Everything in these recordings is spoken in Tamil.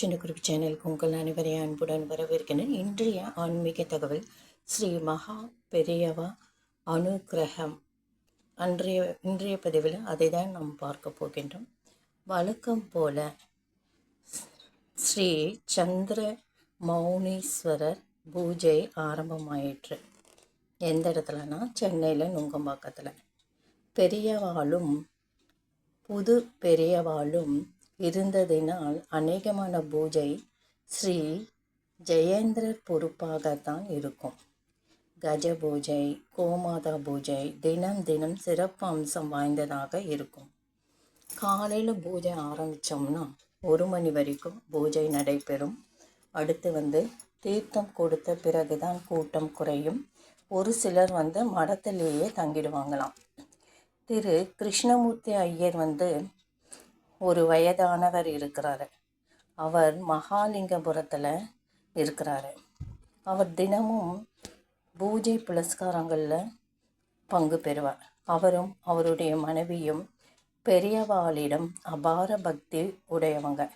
சின்ன குருவி சேனலுக்கு உங்கள் அனைவரையும் அன்புடன் வரவேற்கிறேன். இன்றைய ஆன்மீக தகவல் ஸ்ரீ மகா பெரியவா அனுக்கிரகம் அன்றைய இன்றைய பதிவில் அதை தான் நாம் பார்க்க போகின்றோம். வழக்கம் போல ஸ்ரீ சந்திர மௌனீஸ்வரர் பூஜை ஆரம்பமாயிற்று. எந்த இடத்துலனா? சென்னையில் நுங்கம்பாக்கத்தில். பெரியவாளும் புது பெரியவாளும் இருந்ததினால் அநேகமான பூஜை ஸ்ரீ ஜெயேந்திரர் பொறுப்பாகத்தான் இருக்கும். கஜ பூஜை கோமாதா பூஜை தினம் தினம் சிறப்பு அம்சம் வாய்ந்ததாக இருக்கும். காலையில் பூஜை ஆரம்பித்தோம்னா ஒரு மணி வரைக்கும் பூஜை நடைபெறும். அடுத்து வந்து தீர்த்தம் கொடுத்த பிறகுதான் கூட்டம் குறையும். ஒரு சிலர் வந்து மடத்திலேயே தங்கிடுவாங்களாம். திரு கிருஷ்ணமூர்த்தி ஐயர் வந்து ஒரு வயதானவர் இருக்கிறாரு. அவர் மகாலிங்கபுரத்தில் இருக்கிறாரு. அவர் தினமும் பூஜை புலஸ்காரங்களில் பங்கு பெறுவார். அவரும் அவருடைய மனைவியும் பெரியவாளிடம் அபார பக்தி உடையவங்க.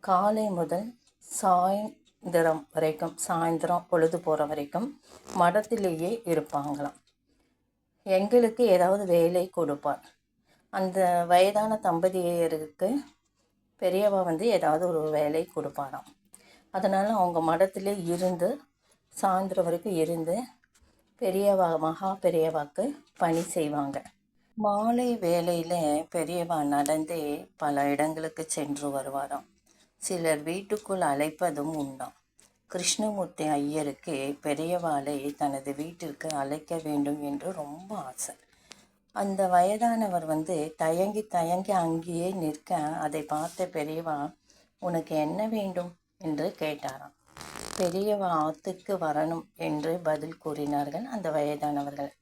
காலை முதல் சாயந்தரம் வரைக்கும் சாயந்தரம் பொழுது போகிற வரைக்கும் மடத்திலேயே இருப்பாங்களாம். எங்களுக்கு ஏதாவது வேலை கொடுப்பார். அந்த வயதான தம்பதியருக்கு பெரியவா வந்து ஏதாவது ஒரு வேலை கொடுப்பாராம். அதனால் அவங்க மடத்திலே இருந்து சாயந்தரம் வரைக்கும் இருந்து பெரியவா மகா பெரியவாக்கு பணி செய்வாங்க. மாலை வேலையில் பெரியவா நடந்தே பல இடங்களுக்கு சென்று வருவாராம். சிலர் வீட்டுக்குள் அழைப்பதும் உண்டாம். கிருஷ்ணமூர்த்தி ஐயருக்கு பெரியவாளை தனது வீட்டிற்கு அழைக்க வேண்டும் என்று ரொம்ப ஆசை. அந்த வயதானவர் வந்து தயங்கி தயங்கி அங்கேயே நிற்க அதை பார்த்த பெரியவா உனக்கு என்ன வேண்டும்? என்று கேட்டாராம். பெரியவா ஆத்துக்கு வரணும் என்று பதில் கூறினார்கள் அந்த வயதானவர்கள்.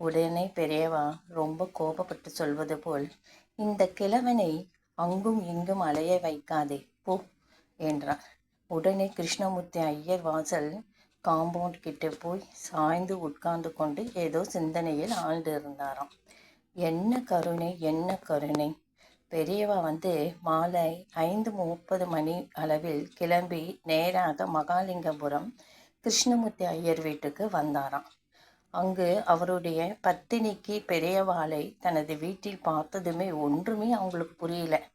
உடனே பெரியவா ரொம்ப கோபப்பட்டு சொல்வது போல் இந்த கிழவனை அங்கும் இங்கும் அலைய வைக்காதே போ என்றார். உடனே கிருஷ்ணமூர்த்தி ஐயர் வாசல் காம்பவுண்ட் கிட்டே போய் சாய்ந்து உட்கார்ந்து கொண்டு ஏதோ சிந்தனையில் ஆழ்ந்து இருந்தாராம். என்ன கருணை என்ன கருணை? பெரியவா வந்து மாலை ஐந்து முப்பது மணி அளவில் கிளம்பி நேராக மகாலிங்கபுரம் கிருஷ்ணமூர்த்தி ஐயர் வீட்டுக்கு வந்தாராம். அங்கு அவருடைய பத்தினிக்கு பெரியவாளை தனது வீட்டில் பார்த்ததுமே ஒன்றுமே அவங்களுக்கு புரியல.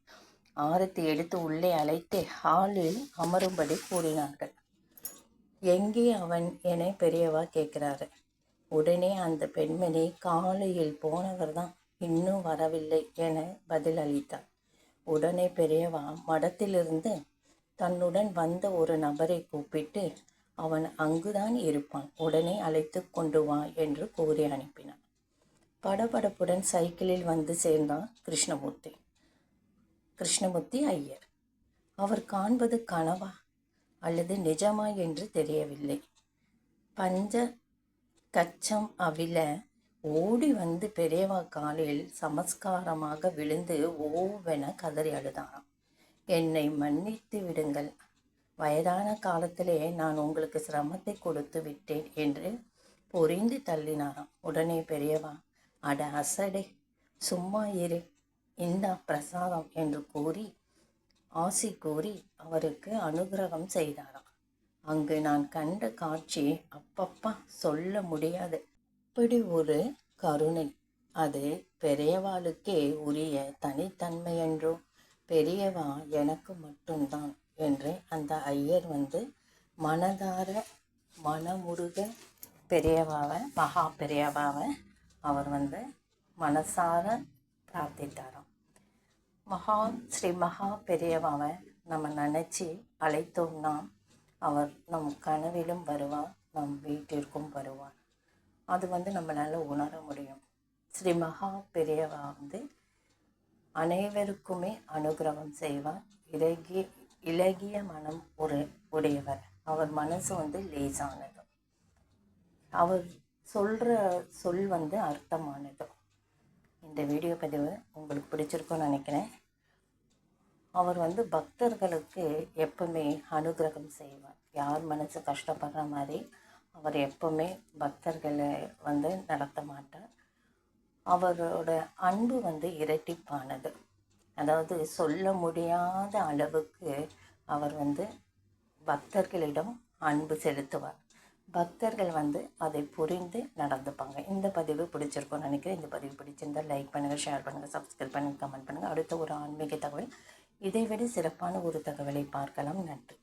ஆரத்தி எடுத்து உள்ளே அழைத்து ஹாலில் அமரும்படி கூறினார்கள். எங்கே அவன் என பெரியவா கேட்குறாரு. உடனே அந்த பெண்மணி காலையில் போனவர் தான் இன்னும் வரவில்லை என பதில் அளித்தார் உடனே பெரியவா மடத்திலிருந்து தன்னுடன் வந்த ஒரு நபரை கூப்பிட்டு அவன் அங்குதான் இருப்பான் உடனே அழைத்து கொண்டு வா என்று கூறி அனுப்பினான். படபடப்புடன் சைக்கிளில் வந்து சேர்ந்தான் கிருஷ்ணமூர்த்தி. கிருஷ்ணமூர்த்தி ஐயர். அவர் காண்பது கனவா? அல்லது நிஜமா என்று தெரியவில்லை. பஞ்ச கச்சம் அவில ஓடி வந்து பெரியவா காலில் சமஸ்காரமாக விழுந்து ஓவென கதறி அழுதாராம். என்னை மன்னித்து விடுங்கள். வயதான காலத்திலே நான் உங்களுக்கு சிரமத்தை கொடுத்து விட்டேன் என்று பொறிந்து தள்ளினாராம். உடனே பெரியவா அட அசடே. சும்மா இரு. இந்தா பிரசாதம் என்று கூறி ஆசி கூறி அவருக்கு அனுகிரகம் செய்தாராம். அங்கு நான் கண்ட காட்சி அப்பப்பா சொல்ல முடியாது. இப்படி ஒரு கருணை. அது பெரியவாளுக்கே உரிய தனித்தன்மை என்றோ பெரியவா எனக்கு மட்டும்தான் என்று அந்த ஐயர் வந்து மனதார மனமுருக பெரியவாவை மகா பெரியவாவை அவர் வந்து மனசார பிரார்த்தித்தாராம். மகா ஸ்ரீ மகா பெரியவாவை நம்ம நினச்சி அழைத்தோம்னா அவர் நம் கனவிலும் வருவார் நம் வீட்டிற்கும் வருவார். அது வந்து நம்மளால் உணர முடியும். ஸ்ரீ மகா பெரியவா வந்து அனைவருக்குமே அனுகிரகம் செய்வார். இலகிய இலகிய மனம் ஒரு உடையவர். அவர் மனசு வந்து லேசானது. அவர் சொல்கிற சொல் வந்து அர்த்தமானது. இந்த வீடியோ பதிவு உங்களுக்கு பிடிச்சிருக்கும்னு நினைக்கிறேன். அவர் வந்து பக்தர்களுக்கு எப்பவுமே அனுகிரகம் செய்வார். யார் மனசு கஷ்டப்படுற மாதிரி அவர் எப்பவுமே பக்தர்களை வந்து நடத்த மாட்டார். அவரோட அன்பு வந்து இரட்டிப்பானது. அதாவது சொல்ல முடியாத அளவுக்கு அவர் வந்து பக்தர்களிடம் அன்பு செலுத்துவார். பக்தர்கள் வந்து அதை புரிந்து நடந்துப்பாங்க. இந்த பதிவு பிடிச்சிருக்கும்னு நினைக்கிறேன். இந்த பதிவு பிடிச்சிருந்தால் லைக் பண்ணுங்கள் ஷேர் பண்ணுங்கள் சப்ஸ்கிரைப் பண்ணுங்கள் கமெண்ட் பண்ணுங்கள் அடுத்த ஒரு ஆன்மீக தகவல். இதைவிட சிறப்பான ஒரு தகவலை பார்க்கலாம். நன்றி.